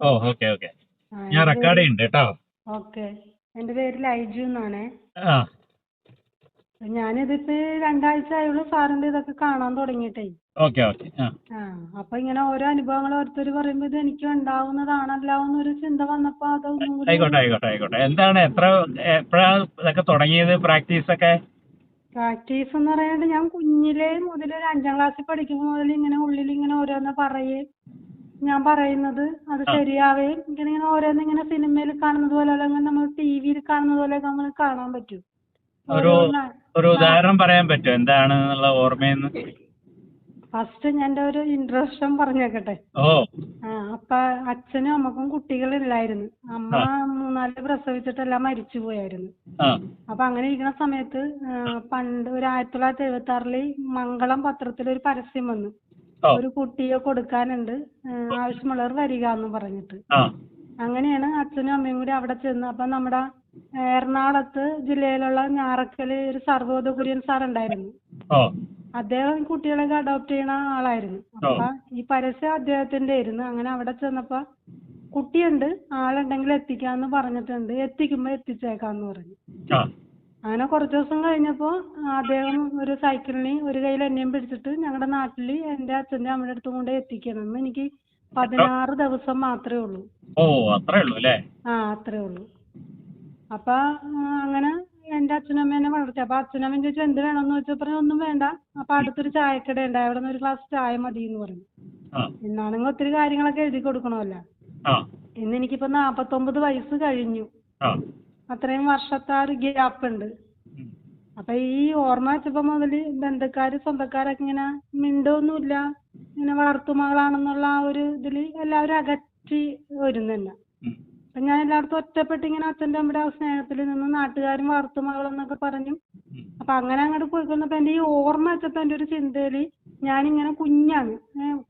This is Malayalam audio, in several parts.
ഓ ഓക്കെ ഓക്കെ. ഞാൻ റെക്കോർഡ് പേര് ചെയ്യുന്നുണ്ട് കേട്ടോ. ഓക്കെ. എന്റെ പേര് ലൈജു എന്നാണേ. ആ. ഞാനിതിപ്പോൾ രണ്ടാഴ്ച ആയുള്ളൂ സാറിന്റെ ഇതൊക്കെ കാണാൻ തുടങ്ങിയിട്ടേ. ഓക്കെ ഓക്കെ ആ. ആ അപ്പം ഇങ്ങനെ ഓരോ അനുഭവങ്ങൾ ഓരോരുത്തർ പറയുമ്പോ ഇത് എനിക്ക് ഉണ്ടാവുന്നതാണല്ലോ എന്നൊരു ചിന്ത വന്നപ്പോ അതൊന്നും കൂടി ആയിക്കോട്ടെ ആയിക്കോട്ടെ ആയിക്കോട്ടെ. എന്താണ് എത്ര എപ്പോഴാണ് ഇതൊക്കെ തുടങ്ങിയത് പ്രാക്ടീസ് ഒക്കെ പ്രാക്ടീസ് എന്ന് പറയാണ്ട് ഞാൻ കുഞ്ഞിലേ മുതൽ ഒരു അഞ്ചാം ക്ലാസ്സിൽ പഠിക്കുമ്പോൾ മുതൽ ഇങ്ങനെ ഉള്ളിൽ ഇങ്ങനെ ഓരോന്ന് പറയേ. ഞാൻ പറയുന്നത് അത് ശരിയാവേ. ശരിയാവുകയും ഇങ്ങനെ ഇങ്ങനെ ഓരോന്ന് ഇങ്ങനെ സിനിമയിൽ കാണുന്നത് പോലെ അല്ലെങ്കിൽ നമ്മൾ ടി വിയിൽ കാണുന്നത് പോലെ നമ്മൾ കാണാൻ പറ്റും. ഒരു ഒരു ഉദാഹരണം പറയാൻ പറ്റുമോ? എന്താണ് എന്നുള്ള ഓർമ്മയെന്ന്? ഫസ്റ്റ് ഞാൻ ഒരു ഇൻട്രസ്റ്റ് പറഞ്ഞേക്കട്ടെ. അപ്പ അച്ഛനും അമ്മക്കും കുട്ടികളില്ലായിരുന്നു. അമ്മ മൂന്നാൽ പ്രസവിച്ചിട്ടെല്ലാം മരിച്ചു പോയായിരുന്നു. അപ്പൊ അങ്ങനെ ഇരിക്കുന്ന സമയത്ത് പണ്ട് ഒരു ആയിരത്തി തൊള്ളായിരത്തി എഴുപത്തി ആറിൽ മംഗളം പത്രത്തിൽ ഒരു പരസ്യം വന്നു. ഒരു കുട്ടിയെ കൊടുക്കാനുണ്ട്. ആവശ്യമുള്ളവർ വരിക എന്ന് പറഞ്ഞിട്ട്. അങ്ങനെയാണ് അച്ഛനും അമ്മയും കൂടി അവിടെ ചെന്ന്. അപ്പൊ നമ്മുടെ എറണാകുളത്ത് ജില്ലയിലുള്ള ഞാറക്കൽ ഒരു സർവോദയ കുര്യൻ സാർ ഉണ്ടായിരുന്നു അദ്ദേഹം കുട്ടികളൊക്കെ അഡോപ്റ്റ് ചെയ്യുന്ന ആളായിരുന്നു. അപ്പൊ ഈ പരസ്യം അദ്ദേഹത്തിന്റെ ആയിരുന്നു. അങ്ങനെ അവിടെ ചെന്നപ്പോ കുട്ടിയുണ്ട് ആളുണ്ടെങ്കിൽ എത്തിക്കാന്ന് പറഞ്ഞിട്ടുണ്ട്. എത്തിക്കുമ്പോ എത്തിച്ചേക്കാന്ന് പറഞ്ഞു. അങ്ങനെ കുറച്ച് ദിവസം കഴിഞ്ഞപ്പോ അദ്ദേഹം ഒരു സൈക്കിളിന് ഒരു കയ്യിൽ എന്നെയും പിടിച്ചിട്ട് ഞങ്ങളുടെ നാട്ടിൽ എന്റെ അച്ഛന്റെ അമ്മയുടെ അടുത്തും കൊണ്ട് എത്തിക്കണം. അന്ന് എനിക്ക് പതിനാറ് ദിവസം മാത്രമേ ഉള്ളൂ. ഓ അത്രേ ഉള്ളൂ അല്ലേ? ആ അത്രേ ഉള്ളൂ. അപ്പൊ അങ്ങനെ എന്റെ അച്ഛനും അമ്മ എന്നെ വളർത്തി. അപ്പൊ അച്ഛനും അമ്മയും ചോദിച്ചു എന്ത് വേണമെന്ന് ചോദിച്ചപ്പോ പറഞ്ഞു ഒന്നും വേണ്ട. അപ്പൊ അടുത്തൊരു ചായക്കട ഉണ്ട്. അവിടെ നിന്ന് ഒരു ഗ്ലാസ് ചായ മതി എന്ന് പറഞ്ഞു എന്നാണെങ്കിൽ ഒത്തിരി കാര്യങ്ങളൊക്കെ എഴുതി കൊടുക്കണമല്ലോ. ഇന്ന് എനിക്കിപ്പോ നാപ്പത്തൊമ്പത് വയസ്സ് കഴിഞ്ഞു. അത്രയും വർഷത്തെ ആ ഒരു ഗ്യാപ്പ് ഉണ്ട്. അപ്പൊ ഈ ഓർമ്മ വെച്ചപ്പോ മുതൽ ബന്ധുക്കാര് സ്വന്തക്കാരൊക്കെ ഇങ്ങനെ മിണ്ടൊന്നുമില്ല ഇങ്ങനെ വളർത്തുമകളാണെന്നുള്ള ആ ഒരു ഇതിൽ എല്ലാവരും അകറ്റി വരുന്നില്ല. അപ്പൊ ഞാൻ എല്ലായിടത്തും ഒറ്റപ്പെട്ട് ഇങ്ങനെ അച്ഛന്റെ അമ്മയുടെ ആ സ്നേഹത്തിൽ നിന്ന് നാട്ടുകാരും വളർത്തുമകളെന്നൊക്കെ പറഞ്ഞു. അപ്പൊ അങ്ങനെ അങ്ങോട്ട് പോയിക്കൊണ്ടപ്പോ എന്റെ ഈ ഓർമ്മ വെച്ചപ്പോ എന്റെ ഒരു ചിന്തയിൽ ഞാനിങ്ങനെ കുഞ്ഞാണ്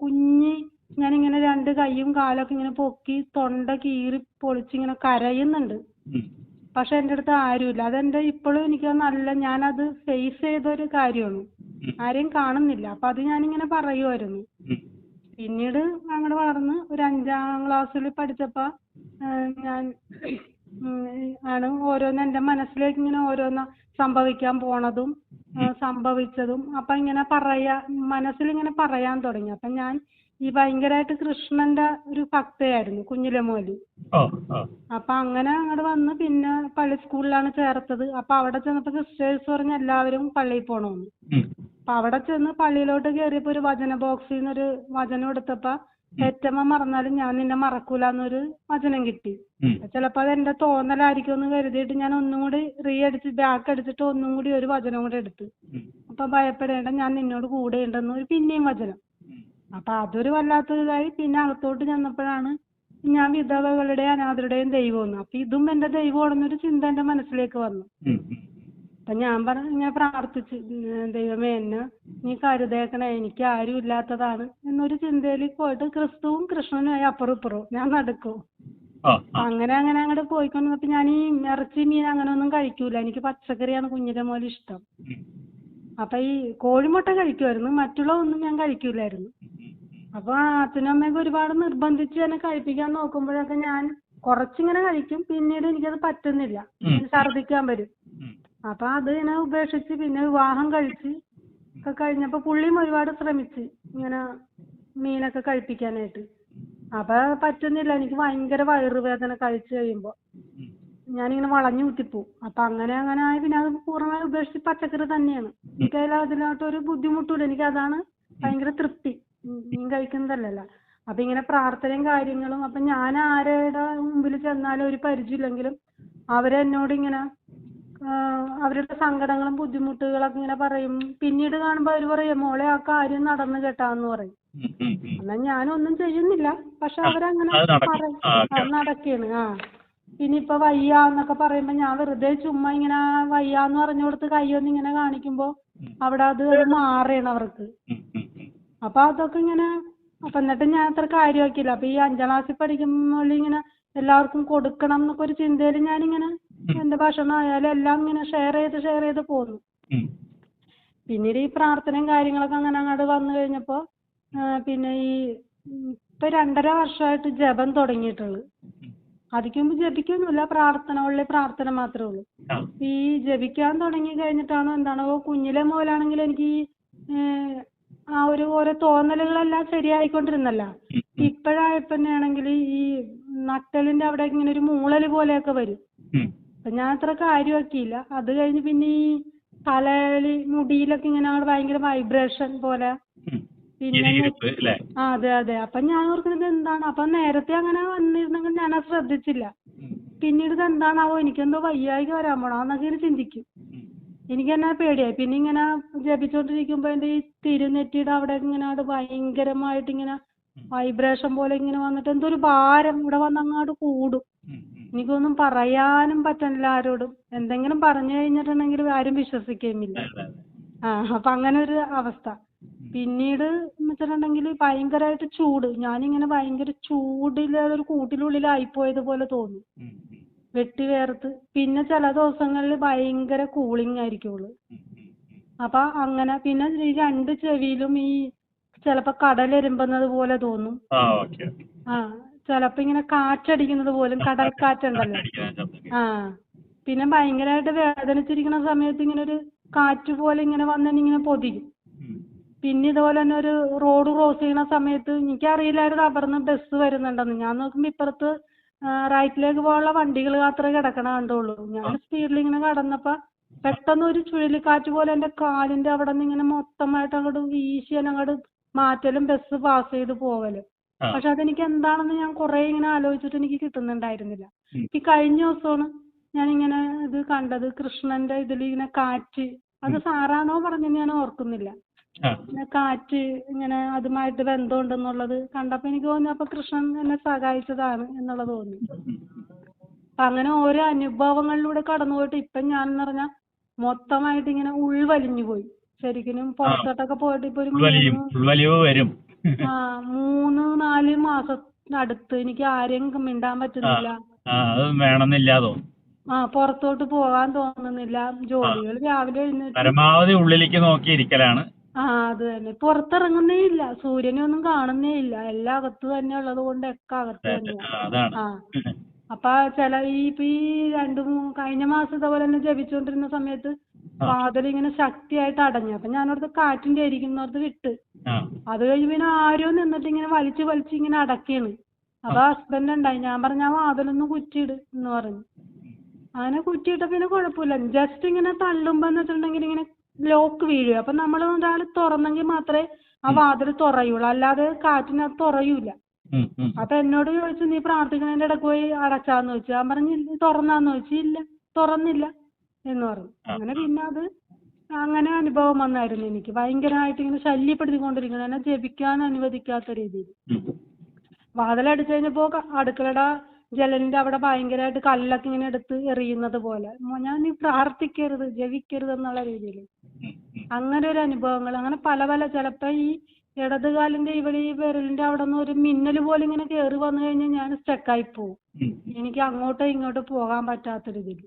കുഞ്ഞ് ഞാനിങ്ങനെ രണ്ട് കൈയും കാലൊക്കെ ഇങ്ങനെ പൊക്കി തൊണ്ട കീറി പൊളിച്ചിങ്ങനെ കരയുന്നുണ്ട്. പക്ഷെ എന്റെ അടുത്ത് ആരുമില്ല. അതെന്റെ ഇപ്പോഴും എനിക്ക് നല്ല ഞാനത് ഫേസ് ചെയ്ത ഒരു കാര്യമാണ്. ആരെയും കാണുന്നില്ല. അപ്പൊ അത് ഞാനിങ്ങനെ പറയുമായിരുന്നു. പിന്നീട് അങ്ങനെ വളർന്ന് ഒരു അഞ്ചാം ക്ലാസ്സിൽ പഠിച്ചപ്പോ ഞാൻ ആണ് ഓരോന്ന് എന്റെ മനസ്സിലേക്ക് ഇങ്ങനെ ഓരോന്ന് സംഭവിക്കാൻ പോണതും സംഭവിച്ചതും. അപ്പൊ ഇങ്ങനെ പറയാ മനസ്സിൽ ഇങ്ങനെ പറയാൻ തുടങ്ങി. അപ്പൊ ഞാൻ ഈ ഭയങ്കരമായിട്ട് കൃഷ്ണന്റെ ഒരു ഭക്തയായിരുന്നു കുഞ്ഞിലെ മുതൽ ഓ ഓ അപ്പൊ അങ്ങനെ അങ്ങോട്ട് വന്ന് പിന്നെ പള്ളി സ്കൂളിലാണ് ചേർത്തത് അപ്പൊ അവിടെ ചെന്നപ്പോ സിസ്റ്റേഴ്സ് പറഞ്ഞ എല്ലാവരും പള്ളിയിൽ പോണമെന്ന് ഉം. അപ്പൊ അവിടെ ചെന്ന് പള്ളിയിലോട്ട് കയറിയപ്പോ ഒരു വചന ബോക്സിൽ നിന്ന് ഒരു വചനം എടുത്തപ്പോ ഏറ്റവും മറന്നാലും ഞാൻ നിന്നെ മറക്കൂല എന്നൊരു വചനം കിട്ടി. ചിലപ്പോ അത് എന്റെ തോന്നലായിരിക്കും എന്ന് കരുതിയിട്ട് ഞാൻ ഒന്നും കൂടി റീ അടിച്ച് ബാക്ക് അടിച്ചിട്ട് ഒന്നും കൂടി ഒരു വചനം കൂടി എടുത്തു. അപ്പൊ ഭയപ്പെടേണ്ട ഞാൻ നിന്നോട് കൂടെ ഉണ്ടെന്ന് ഒരു പിന്നെയും വചനം. അപ്പൊ അതൊരു വല്ലാത്തൊരു ഇതായി പിന്നെ അകത്തോട്ട് ചെന്നപ്പോഴാണ് ഞാൻ വിധവകളുടെ അനാഥരുടെയും ദൈവമെന്ന് അപ്പൊ ഇതും എന്റെ ദൈവമാണെന്നൊരു ചിന്ത എന്റെ മനസ്സിലേക്ക് വന്നു. അപ്പൊ ഞാൻ പറഞ്ഞു ഞാൻ പ്രാർത്ഥിച്ചു ദൈവമേ എന്നെ നീ കരുതേക്കണേ എനിക്ക് ആരും ഇല്ലാത്തതാണ് എന്നൊരു ചിന്തയിൽ പോയിട്ട് ക്രിസ്തുവും കൃഷ്ണനുമായി അപ്പുറം ഇപ്പുറവും ഞാൻ നടക്കും. അങ്ങനെ അങ്ങനെ അങ്ങോട്ട് പോയിക്കൊണ്ടിരുന്നപ്പോ ഞാൻ ഈ ഇറച്ചി മീൻ അങ്ങനെ ഒന്നും കഴിക്കൂല. എനിക്ക് പച്ചക്കറിയാണ് കുഞ്ഞിന്റെ മോലെ ഇഷ്ടം. അപ്പൊ ഈ കോഴിമുട്ട കഴിക്കുമായിരുന്നു. മറ്റുള്ള ഒന്നും ഞാൻ കഴിക്കൂലായിരുന്നു. അപ്പൊ അച്ഛനും അമ്മയൊക്കെ ഒരുപാട് നിർബന്ധിച്ച് എന്നെ കഴിപ്പിക്കാൻ നോക്കുമ്പോഴൊക്കെ ഞാൻ കുറച്ചിങ്ങനെ കഴിക്കും. പിന്നീട് എനിക്കത് പറ്റുന്നില്ല. ഛർദിക്കാൻ ഛർദ്ദിക്കാൻ വരും. അപ്പൊ അത് ഇങ്ങനെ ഉപേക്ഷിച്ച് പിന്നെ വിവാഹം കഴിച്ച് ഒക്കെ കഴിഞ്ഞപ്പോ പുള്ളിയും ഒരുപാട് ശ്രമിച്ച് ഇങ്ങനെ മീനൊക്കെ കഴിപ്പിക്കാനായിട്ട്. അപ്പൊ പറ്റുന്നില്ല. എനിക്ക് ഭയങ്കര വയറുവേദന കഴിച്ചു കഴിയുമ്പോ. ഞാൻ ഞാനിങ്ങനെ വളഞ്ഞു കുത്തിപ്പോവും അപ്പൊ അങ്ങനെ അങ്ങനെ ആയി പിന്നെ അത് പൂർണമായി ഉപേക്ഷിച്ച് പച്ചക്കറി തന്നെയാണ്. എനിക്ക് അതിൽ അതിലോട്ട് ഒരു ബുദ്ധിമുട്ടില്ല എനിക്ക് അതാണ് ഭയങ്കര തൃപ്തി. കഴിക്കുന്നതല്ലല്ലോ. അപ്പൊ ഇങ്ങനെ പ്രാർത്ഥനയും കാര്യങ്ങളും അപ്പൊ ഞാൻ ആരുടെ മുമ്പിൽ ചെന്നാലും ഒരു പരിചയമില്ലെങ്കിലും അവരെന്നോട് ഇങ്ങനെ അവരുടെ സങ്കടങ്ങളും ബുദ്ധിമുട്ടുകളൊക്കെ ഇങ്ങനെ പറയും. പിന്നീട് കാണുമ്പോൾ അവർ പറയും മോളെ ആ കാര്യം നടന്നു കേട്ടാന്ന് പറയും. എന്നാ ഞാനൊന്നും ചെയ്യുന്നില്ല. പക്ഷെ അവരങ്ങനെ. പറയും. നടക്കാണ്. ആ. പിന്നെ വയ്യാന്നൊക്കെ പറയുമ്പോ ഞാൻ വെറുതെ ചുമ്മാ ഇങ്ങനെ വയ്യാന്ന് പറഞ്ഞു കൊടുത്ത് കൈയൊന്ന് ഇങ്ങനെ കാണിക്കുമ്പോ. അവിടെ അത് മാറിയാണ് മാറുകയാണ് അവർക്ക്. അപ്പൊ അതൊക്കെ ഇങ്ങനെ അപ്പൊ എന്നിട്ട് ഞാൻ അത്ര കാര്യമാക്കിയില്ല. അപ്പൊ ഈ അഞ്ചാം ക്ലാസ്സിൽ പഠിക്കുമ്പോൾ ഇങ്ങനെ എല്ലാവർക്കും കൊടുക്കണം എന്നൊക്കെ ഒരു ചിന്തയിൽ ഞാനിങ്ങനെ എന്റെ ഭക്ഷണം ആയാലും എല്ലാം ഇങ്ങനെ ഷെയർ ചെയ്ത് ഷെയർ ചെയ്ത് പോന്നു. പിന്നീട് ഈ പ്രാർത്ഥനയും കാര്യങ്ങളൊക്കെ അങ്ങനെ അങ്ങോട്ട് വന്നു കഴിഞ്ഞപ്പോ പിന്നെ ഈ ഇപ്പൊ രണ്ടര വർഷമായിട്ട് ജപം തുടങ്ങിയിട്ടുള്ളു. അതിക്ക് മുമ്പ് ജപിക്കൊന്നുമില്ല. പ്രാർത്ഥന ഉള്ളി പ്രാർത്ഥന മാത്രമേ ഉള്ളൂ. ഈ ജപിക്കാൻ തുടങ്ങി കഴിഞ്ഞിട്ടാണോ എന്താണോ കുഞ്ഞിലെ മുതലാണെങ്കിൽ എനിക്ക് ഈ ആ ഒരു ഓരോ തോന്നലുകളെല്ലാം ശരിയായിക്കൊണ്ടിരുന്നല്ല. ഇപ്പോഴായപ്പോഴാണെങ്കിൽ ഈ നട്ടലിന്റെ അവിടെ ഇങ്ങനെ ഒരു മൂളൽ പോലെയൊക്കെ വരും. അപ്പൊ ഞാൻ അത്ര കാര്യമാക്കിയില്ല. അത് കഴിഞ്ഞ് പിന്നെ ഈ തലയിൽ മുടിയിലൊക്കെ ഇങ്ങനെ അങ്ങട് ഭയങ്കര വൈബ്രേഷൻ പോലെ. പിന്നെ ആ അതെ അതെ. അപ്പൊ ഞാൻ ഓർക്കുന്നത് എന്താണ്? അപ്പൊ നേരത്തെ അങ്ങനെ വന്നിരുന്നെങ്കിൽ ഞാൻ അത് ശ്രദ്ധിച്ചില്ല. പിന്നീട് ഇത് എന്താണാവോ? എനിക്കെന്തോ വയ്യായ്ക വരാൻ പോണോ എന്നൊക്കെ ഇങ്ങനെ ചിന്തിക്കും. ഉം. എനിക്ക് തന്നെ പേടിയായി പിന്നെ ഇങ്ങനെ ജപിച്ചോണ്ടിരിക്കുമ്പോ എന്റെ ഈ തിരുനെറ്റിയുടെ അവിടെ ഇങ്ങനെ അത് ഭയങ്കരമായിട്ട് ഇങ്ങനെ വൈബ്രേഷൻ പോലെ ഇങ്ങനെ വന്നിട്ട് എന്തോ ഒരു ഭാരം ഇവിടെ വന്ന് അങ്ങോട്ട് കൂടും. എനിക്കൊന്നും പറയാനും പറ്റണില്ല ആരോടും എന്തെങ്കിലും പറഞ്ഞു കഴിഞ്ഞിട്ടുണ്ടെങ്കിൽ ആരും വിശ്വസിക്കുകയുമില്ല. ആ അപ്പൊ അങ്ങനെ ഒരു അവസ്ഥ പിന്നീട് എന്ന് വെച്ചിട്ടുണ്ടെങ്കിൽ ഭയങ്കരമായിട്ട് ചൂട് ഞാനിങ്ങനെ ഭയങ്കര ചൂടിൽ ഒരു കൂട്ടിനുള്ളിലായിപ്പോയത് പോലെ തോന്നി. വെട്ടി വേർത്ത്. പിന്നെ ചില ദിവസങ്ങളിൽ ഭയങ്കര കൂളിംഗ് ആയിരിക്കുള്ളൂ. അപ്പൊ അങ്ങനെ പിന്നെ ഈ രണ്ട് ചെവിയിലും ഈ ചിലപ്പോ കടലെരുമ്പുന്നത് പോലെ തോന്നും. ആ ചിലപ്പോ ഇങ്ങനെ കാറ്റടിക്കുന്നത് പോലും കടൽ കാറ്റുണ്ടല്ലോ അടിക്കുന്ന ആ പിന്നെ ഭയങ്കരമായിട്ട് വേദനിച്ചിരിക്കുന്ന സമയത്ത് ഇങ്ങനെ ഒരു കാറ്റ് പോലെ ഇങ്ങനെ വന്ന് ഇങ്ങനെ പൊതിയും. പിന്നെ ഇതുപോലെ തന്നെ ഒരു റോഡ് ക്രോസ് ചെയ്യുന്ന സമയത്ത് എനിക്കറിയില്ലായിരുന്നു അപ്പുറന്ന് ബസ് വരുന്നുണ്ടെന്ന്. ഞാൻ നോക്കുമ്പോ ഇപ്പുറത്ത് റൈറ്റിലേക്ക് പോകാനുള്ള വണ്ടികൾ മാത്രമേ കിടക്കണ കണ്ടുള്ളൂ. ഞാൻ സ്പീഡിൽ ഇങ്ങനെ കടന്നപ്പോ പെട്ടെന്ന് ഒരു ചുഴലിക്കാറ്റ് പോലെ എന്റെ കാലിന്റെ അവിടെ നിന്ന് ഇങ്ങനെ മൊത്തമായിട്ട് അങ്ങോട്ട് വീശി അങ്ങോട്ട് മാറ്റലും ബസ് പാസ് ചെയ്ത് പോവലും പക്ഷെ അതെനിക്ക് എന്താണെന്ന് ഞാൻ കുറെ ഇങ്ങനെ ആലോചിച്ചിട്ട് എനിക്ക് കിട്ടുന്നുണ്ടായിരുന്നില്ല. ഈ കഴിഞ്ഞ ദിവസമാണ് ഞാൻ ഇങ്ങനെ ഇത് കണ്ടത് കൃഷ്ണന്റെ ഇതിൽ ഇങ്ങനെ കാറ്റ്. അത് സാറാണോ പറഞ്ഞെന്ന് ഞാൻ ഓർക്കുന്നില്ല. കാറ്റ് ഇങ്ങനെ അതുമായിട്ട് ബന്ധമുണ്ടെന്നുള്ളത് കണ്ടപ്പോൾ എനിക്ക് തോന്നി അപ്പൊ കൃഷ്ണൻ എന്നെ സഹായിച്ചതാണ് എന്നുള്ളത് തോന്നി. അങ്ങനെ ഓരോ അനുഭവങ്ങളിലൂടെ കടന്നുപോയിട്ട് ഇപ്പൊ ഞാൻ എന്ന് പറഞ്ഞാൽ മൊത്തമായിട്ട് ഇങ്ങനെ ഉൾവലിഞ്ഞു പോയി. ശരിക്കും പുറത്തോട്ടൊക്കെ പോയിട്ട് ഇപ്പൊ ഒരു വരും. ആ മൂന്ന് നാല് മാസത്തിനടുത്ത് എനിക്ക് ആരെയും മിണ്ടാൻ പറ്റുന്നില്ല. ആ പുറത്തോട്ട് പോകാൻ തോന്നുന്നില്ല. ജോലികൾ രാവിലെ എഴുന്നേറ്റ് പരമാവധി ഉള്ളിലേക്ക് നോക്കി ഇരിക്കലാണ് ആ അത് തന്നെ. പുറത്തിറങ്ങുന്നേ ഇല്ല സൂര്യനെ ഒന്നും കാണുന്നേ ഇല്ല എല്ലാം അകത്ത് തന്നെ ഉള്ളത് കൊണ്ട് ഒക്കെ അകത്ത് തന്നെയാ. ആ, അപ്പൊ ചില ഈ ഇപ്പൊ ഈ രണ്ട് മൂന്ന് കഴിഞ്ഞ മാസം ഇതേപോലെ തന്നെ ജപിച്ചുകൊണ്ടിരുന്ന സമയത്ത് വാതിൽ ഇങ്ങനെ ശക്തിയായിട്ട് അടഞ്ഞു. അപ്പൊ ഞാനോടത്ത് കാറ്റിന്റെ ആയിരിക്കുന്നോർത്ത് വിട്ട് ആ. അത് കഴിഞ്ഞ് പിന്നെ ആരോ നിന്നിട്ട് ഇങ്ങനെ വലിച്ച് വലിച്ച് ഇങ്ങനെ അടക്കാണ്. അപ്പൊ ഹസ്ബൻഡ് ഉണ്ടായി. ഞാൻ പറഞ്ഞു ആ വാതിലൊന്ന് കുറ്റിയിട് എന്ന് പറഞ്ഞു. അങ്ങനെ കുറ്റിയിട്ട പിന്നെ കുഴപ്പമില്ല. ജസ്റ്റ് ഇങ്ങനെ തള്ളുമ്പോ എന്ന് വെച്ചിട്ടുണ്ടെങ്കിൽ ഇങ്ങനെ ലോക്ക് വീഴും അപ്പൊ നമ്മൾ ഒരാൾ തുറന്നെങ്കിൽ മാത്രമേ ആ വാതിൽ തുറയുള്ളൂ. അല്ലാതെ കാറ്റിനകത്ത് തുറയൂല. അപ്പൊ എന്നോട് ചോദിച്ചു നീ പ്രാർത്ഥിക്കണതിന്റെ ഇടയ്ക്ക് പോയി അടച്ചാന്ന് ചോദിച്ചു. ഞാൻ പറഞ്ഞു "ഇല്ല, തുറന്നാന്ന് ചോദിച്ചു. ഇല്ല തുറന്നില്ല. എന്ന് പറഞ്ഞു. അങ്ങനെ പിന്നെ അത് അങ്ങനെ അനുഭവം വന്നായിരുന്നു എനിക്ക്. ഭയങ്കരമായിട്ട് ഇങ്ങനെ ശല്യപ്പെടുത്തിക്കൊണ്ടിരിക്കണം എന്നെ ജപിക്കാൻ അനുവദിക്കാത്ത രീതിയിൽ. വാതിൽ വാതിലടിച്ചു കഴിഞ്ഞപ്പോ അടുക്കളയുടെ ജനലിന്റെ അവിടെ ഭയങ്കരമായിട്ട് കല്ലൊക്കെ ഇങ്ങനെ എടുത്ത് എറിയുന്നത് പോലെ. ഞാൻ നീ പ്രാർത്ഥിക്കരുത് ജപിക്കരുത് എന്നുള്ള രീതിയിൽ. അങ്ങനെ ഒരു അനുഭവങ്ങൾ അങ്ങനെ പല പല ചിലപ്പോ ഈ ഇടതുകാലിന്റെ ഇവിടെ ഈ വിരലിന്റെ അവിടെ നിന്ന് ഒരു മിന്നൽ പോലെ ഇങ്ങനെ കയറി വന്നു കഴിഞ്ഞാൽ ഞാൻ സ്റ്റക്കായി പോകും ഉം, എനിക്ക് അങ്ങോട്ടോ ഇങ്ങോട്ടോ പോകാൻ പറ്റാത്ത രീതിയിൽ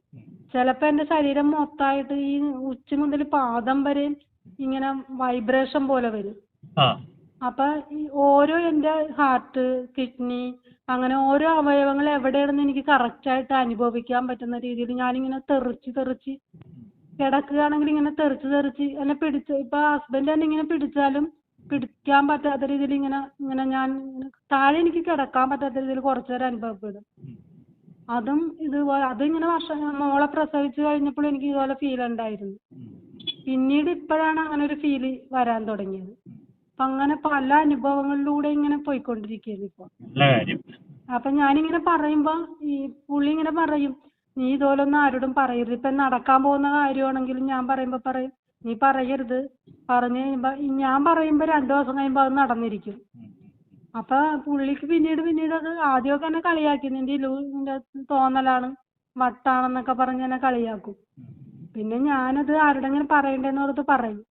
ചിലപ്പോ എന്റെ ശരീരം മൊത്തമായിട്ട് ഈ ഉച്ച മുതൽ പാദം വരെ ഇങ്ങനെ വൈബ്രേഷൻ പോലെ വരും. അപ്പൊ ഈ ഓരോ എന്റെ ഹാർട്ട് കിഡ്നി അങ്ങനെ ഓരോ അവയവങ്ങൾ എവിടെയാണെന്ന് എനിക്ക് കറക്റ്റ് ആയിട്ട് അനുഭവിക്കാൻ പറ്റുന്ന രീതിയിൽ ഞാനിങ്ങനെ തെറിച്ച് തെറിച്ച് കിടക്കുകയാണെങ്കിൽ ഇങ്ങനെ തെറിച്ച് തെറിച്ച് എന്നെ പിടിച്ച് ഇപ്പൊ ഹസ്ബൻഡ് തന്നെ ഇങ്ങനെ പിടിച്ചാലും പിടിക്കാൻ പറ്റാത്ത രീതിയിൽ ഇങ്ങനെ ഇങ്ങനെ ഞാൻ താഴെ എനിക്ക് കിടക്കാൻ പറ്റാത്ത രീതിയിൽ കുറച്ചു നേരം അനുഭവപ്പെടും. അതും ഇതുപോലെ അതിങ്ങനെ വർഷം മോളെ പ്രസവിച്ച് കഴിഞ്ഞപ്പോൾ എനിക്ക് ഇതുപോലെ ഫീൽ ഉണ്ടായിരുന്നു. പിന്നീട് ഇപ്പോഴാണ് അങ്ങനെ ഒരു ഫീൽ വരാൻ തുടങ്ങിയത്. അപ്പൊ അങ്ങനെ പല അനുഭവങ്ങളിലൂടെ ഇങ്ങനെ പോയിക്കൊണ്ടിരിക്കുകയാണ് ഇപ്പൊ. നല്ല കാര്യം. അപ്പൊ ഞാനിങ്ങനെ പറയുമ്പോ ഈ പുള്ളി ഇങ്ങനെ പറയും നീ ഇതുപോലൊന്നും ആരോടും പറയരുത്. ഇപ്പൊ നടക്കാൻ പോകുന്ന കാര്യമാണെങ്കിലും ഞാൻ പറയുമ്പോ പറയും. നീ പറയരുത്. പറഞ്ഞു കഴിയുമ്പോ ഞാൻ പറയുമ്പോ രണ്ടു ദിവസം കഴിയുമ്പോ അത് നടന്നിരിക്കും. അപ്പൊ പുള്ളിക്ക് പിന്നീട് പിന്നീട് അത് ആദ്യമൊക്കെ എന്നെ കളിയാക്കി. നിന്റെ ഇലൂ നിന്റെ തോന്നലാണ് വട്ടാണെന്നൊക്കെ പറഞ്ഞ് എന്നെ കളിയാക്കും. പിന്നെ ഞാനത് ആരോടെങ്കിലും പറയണ്ടേന്ന് ഓർത്ത് പറയും.